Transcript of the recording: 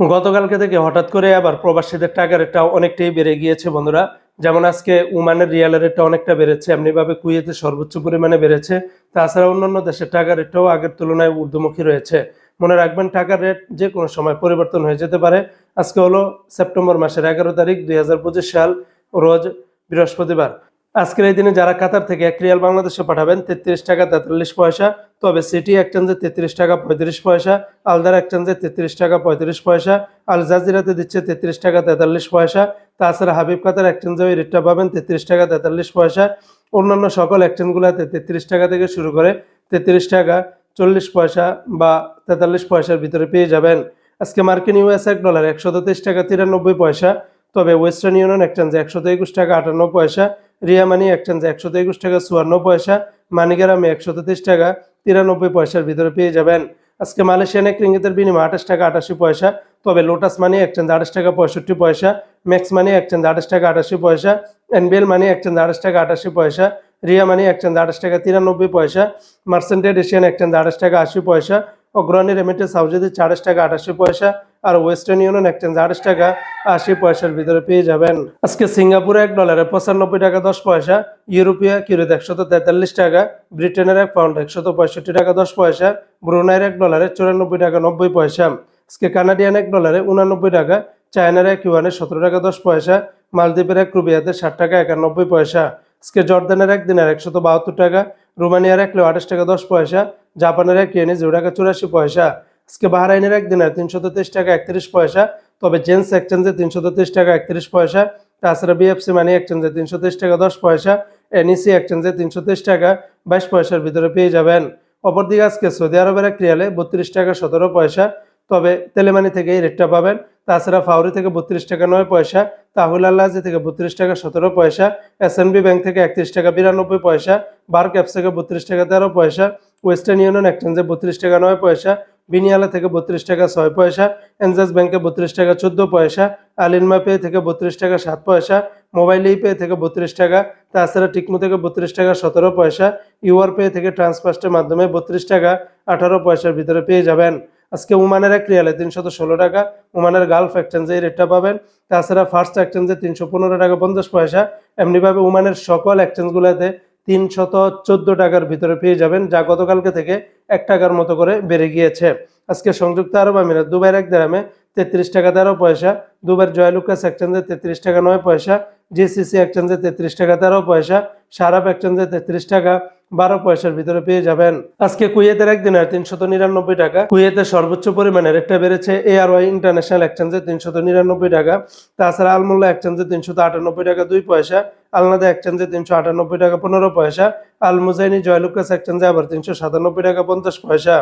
গতকালকে থেকে হঠাৎ করে আবার প্রবাসীদের টাকার রেটটা অনেকটাই বেড়ে গিয়েছে বন্ধুরা। যেমন আজকে উমানের রিয়ালের রেটটা অনেকটা বেড়েছে, এমনিভাবে কুয়েতে সর্বোচ্চ পরিমাণে বেড়েছে। তাছাড়া অন্যান্য দেশের টাকার রেটটাও আগের তুলনায় ঊর্ধ্বমুখী রয়েছে। মনে রাখবেন, টাকার রেট যে কোনো সময় পরিবর্তন হয়ে যেতে পারে। আজকে হলো সেপ্টেম্বর মাসের এগারো তারিখ দুই হাজার পঁচিশ সাল, রোজ বৃহস্পতিবার। আজকের এই দিনে যারা কাতার থেকে এক রিয়াল বাংলাদেশে পাঠাবেন, তেত্রিশ টাকা তেতাল্লিশ পয়সা। তবে সিটি এক্সচেঞ্জে তেত্রিশ টাকা পঁয়ত্রিশ পয়সা, আলদার এক্সচেঞ্জে তেত্রিশ টাকা পঁয়ত্রিশ পয়সা, আল জাজিরাতে দিচ্ছে তেত্রিশ টাকা তেতাল্লিশ পয়সা। তাছাড়া হাবিব কাতার এক্সচেঞ্জে ওই রেটটা পাবেন তেত্রিশ টাকা তেতাল্লিশ পয়সা। অন্যান্য সকল এক্সচেঞ্জগুলোতে তেত্রিশ টাকা থেকে শুরু করে তেত্রিশ টাকা চল্লিশ পয়সা বা তেতাল্লিশ পয়সার ভিতরে পেয়ে যাবেন। আজকে মার্কিন ইউএস এক ডলার একশো তেইশ টাকা তিরানব্বই পয়সা, তবে ওয়েস্টার্ন ইউনিয়ন এক্সচেঞ্জে একশো একুশ টাকা আটান্ন পয়সা রিয়া মানি এক্সচেঞ্জে একশো একুশ টাকা, চুয়ান্ন পয়সা মানিগ্রামে একশো তেত্রিশ টাকা, তিরানব্বই পয়সার ভিতরে পেয়ে যাবেন। আজকে মালয়েশিয়ান এক রিঙ্গিতের বিনিময় আঠাশ টাকা, আটাশি পয়সা, তবে লোটাস মানি এক্সচেঞ্জ আঠাশ টাকা, পঁয়ষট্টি পয়সা, ম্যাক্স মানি এক্সচেঞ্জ আঠাশ টাকা, আটাশি পয়সা, এনবিএল মানি এক্সচেঞ্জ আঠাশ টাকা, আটাশি পয়সা, রিয়া মানি এক্সচেঞ্জ আঠাশ টাকা, তিরানব্বই পয়সা মার্সেন্টেড এশিয়ান এক্সচেঞ্জ আঠাশ টাকা, আশি পয়সা, অগ্রণী রেমিটেন্স হাউস যদি আঠাশ টাকা, আটাশি পয়সা আর ওয়েস্টার্ন ইউনিয়ন এক্সচেঞ্জ আঠাশ টাকা আশি পয়সার ভিতরে পেয়ে যাবেন। আজকে সিঙ্গাপুরে এক ডলারে পঁচানব্বই টাকা দশ পয়সা ইউরোপিয়া কিউরিত একশত তেতাল্লিশ টাকা ব্রিটেনের এক পাউন্ড একশত পঁয়ষট্টি টাকা দশ পয়সা ব্রুনাইয়ের এক ডলারে চুরানব্বই টাকা নব্বই পয়সা। আজকে কানাডিয়ান এক ডলারে উনানব্বই টাকা চায়নার এক ইউয়ানে সতেরো টাকা দশ পয়সা মালদ্বীপের এক রুবিয়াতে ষাট টাকা একানব্বই পয়সা। আজকে জর্দানের এক দিনের একশত বাহাত্তর টাকা রোমানিয়ার এক লো আঠাশ টাকা দশ পয়সা জাপানের এক ইয়েনে জিরো টাকা চুরাশি পয়সা। আজকে বাহরাইনের এক দিনের তিনশত তেইশ টাকা একত্রিশ পয়সা, তবে জেন্স এক্সচেঞ্জে তিনশত তেইশ টাকা একত্রিশ পয়সা, তাছাড়া বিএফসি মানি এক্সচেঞ্জে তিনশো তেইশ টাকা দশ পয়সা, এনইসি এক্সচেঞ্জে তিনশো তেইশ টাকা বাইশ পয়সার ভিতরে পেয়ে যাবেন। অপরদিকে আজকে সৌদি আরবের এক রিয়ালে বত্রিশ টাকা সতেরো পয়সা, তবে তেলেমানি থেকে এই রেটটা পাবেন। তাছাড়া ফাউরি থেকে বত্রিশ টাকা নয় পয়সা, তাহুল আল্লাহাজি থেকে বত্রিশ টাকা সতেরো পয়সা এসএনবি ব্যাংক থেকে একত্রিশ টাকা বিরানব্বই পয়সা বার ক্যাপস থেকে বত্রিশ টাকা তেরো পয়সা, ওয়েস্টার্ন ইউনিয়ন এক্সচেঞ্জে বত্রিশ টাকা নয় পয়সা বিনিয়ালা থেকে বত্রিশ টাকা ছয় পয়সা, এনজাস ব্যাংকে বত্রিশ টাকা চোদ্দ পয়সা, আলিনমা পে থেকে বত্রিশ টাকা সাত পয়সা, মোবাইল ই পে থেকে বত্রিশ টাকা, তাছাড়া টিকমো থেকে বত্রিশ টাকা সতেরো পয়সা, ইউআর পে থেকে ট্রান্সফার্স্টের মাধ্যমে বত্রিশ টাকা আঠারো পয়সার ভিতরে পেয়ে যাবেন। আজকে উমানের এক রিয়ালে তিনশত ষোলো টাকা, উমানের গালফ এক্সচেঞ্জে এই রেটটা পাবেন। তাছাড়া ফার্স্ট এক্সচেঞ্জে তিনশো পনেরো টাকা পঞ্চাশ পয়সা, এমনিভাবে উমানের সকল এক্সচেঞ্জগুলোতে তিনশত চোদ্দ টাকার ভিতরে পেয়ে যাবেন, যা গতকালকে থেকে এক টাকার মতো করে বেড়ে গিয়েছে। আজকে সংযুক্ত আরব আমিরাত, দুবাইয়ের এক দ্রামে তেত্রিশ টাকা তেরো পয়সা দুবার জয়লুকাস চান্দে তেত্রিশ টাকা নয় পয়সা, জিসিসি চান্দে তেত্রিশ টাকা তেরো পয়সা, সারাপ এক্সচেঞ্জে তেত্রিশ টাকা বারো পয়সার ভিতরে পেয়ে যাবেন। আজকে কুয়েতের একদিনের তিনশত নিরানব্বই টাকা। কুয়েতের সর্বোচ্চ পরিমাণের রেটটা বেড়েছে এআরওয়াই ইন্টারন্যাশনাল এক্সচেঞ্জে তিনশত নিরানব্বই টাকা। তাছাড়া আলমোল্লা এক্সচেঞ্জে তিনশত আটানব্বই টাকা দুই পয়সা। আলনাদা এক্সচেঞ্জে তিনশো আটানব্বই টাকা পনেরো পয়সা। আল মুজাইনি জয়লুকাস এক্সচেঞ্জে আবার তিনশো সাতানব্বই টাকা পঞ্চাশ পয়সা।